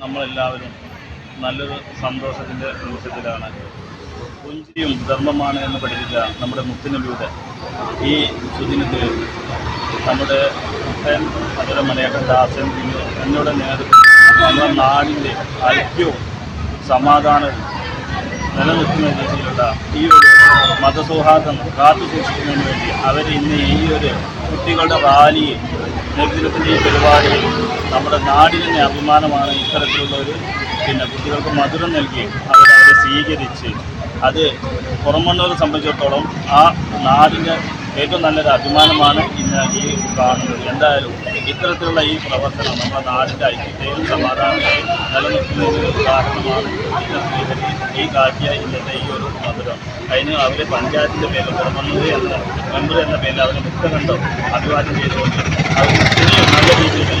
നമ്മളെല്ലാവരും നല്ലൊരു സന്തോഷത്തിന്റെ നിമിഷത്തിലാണ്. പുഞ്ചിരിയും ധർമ്മമാണ് എന്ന് പഠിപ്പിച്ച നമ്മുടെ മുത്തുനബിയുടെ ഈ സുദിനത്തിൽ നമ്മുടെ മുത്തൻ അതുപോലെ മലയാളം ദാസൻ എന്നോട് നേതൃത്വം നമ്മുടെ നാടിന്റെ ഐക്യവും സമാധാനവും നിലനിൽക്കുന്ന രീതിയിലുള്ള ഈ ഒരു മതസൗഹാർദ്ദം കാത്തു സൂക്ഷിക്കുന്നതിന് വേണ്ടി അവർ ഇന്ന് ഈ ഒരു കുട്ടികളുടെ റാലിയിൽ നേതൃത്വത്തിന്റെ ഈ പരിപാടിയിൽ നമ്മുടെ നാടിന് തന്നെ അഭിമാനമാണ് ഇത്തരത്തിലുള്ള ഒരു പിന്നെ കുട്ടികൾക്ക് മധുരം നൽകി അവരവരെ സ്വീകരിച്ച് അത് പുറമണ്ണൂരെ സംബന്ധിച്ചിടത്തോളം ആ നാടിന്റെ ഏറ്റവും നല്ലൊരു അഭിമാനമാണ് ഇന്ന് ഈ കാണുന്നത്. എന്തായാലും ഇത്തരത്തിലുള്ള ഈ പ്രവർത്തനം നമ്മുടെ നാടിന്റെ ഐക്യത്തെയും സമാധാനത്തെയും നിലനിർത്തുന്നതിന് ഒരു കാരണമാണ് ഇന്നത്തെ ഈ കാട്ടിയ ഇന്നത്തെ ഈ ഒരു മധുരം. അതിന് അവരെ പഞ്ചായത്തിന്റെ പേരിൽ പുറമണ്ണൂർ എന്ന മെമ്പർ എന്ന പേരിൽ അവരെ മുക്തകണ്ഠം അഭിവാദ്യം ചെയ്തുകൊണ്ട് അവർ നല്ല രീതിയിൽ ഈ